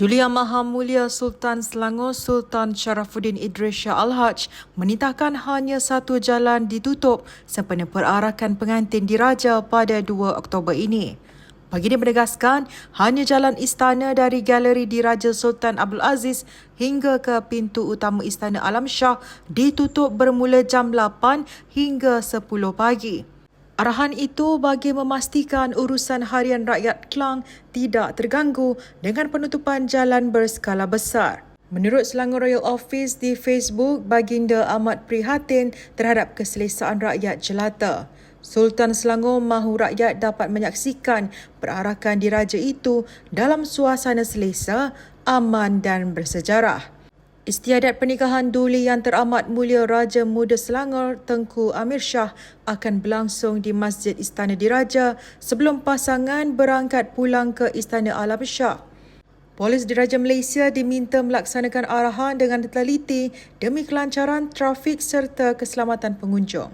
Duli Yang Maha Mulia Sultan Selangor Sultan Sharafuddin Idris Shah Al-Haj menitahkan hanya satu jalan ditutup sempena perarakan pengantin diraja pada 2 Oktober ini. Baginda menegaskan hanya jalan istana dari galeri diraja Sultan Abdul Aziz hingga ke pintu utama Istana Alam Shah ditutup bermula jam 8 hingga 10 pagi. Arahan itu bagi memastikan urusan harian rakyat Kelang tidak terganggu dengan penutupan jalan berskala besar. Menurut Selangor Royal Office di Facebook, Baginda amat prihatin terhadap keselesaan rakyat jelata. Sultan Selangor mahu rakyat dapat menyaksikan perarakan diraja itu dalam suasana selesa, aman dan bersejarah. Istiadat pernikahan Duli yang teramat mulia Raja Muda Selangor Tengku Amir Shah akan berlangsung di Masjid Istana Diraja sebelum pasangan berangkat pulang ke Istana Alam Shah. Polis Diraja Malaysia diminta melaksanakan arahan dengan teliti demi kelancaran trafik serta keselamatan pengunjung.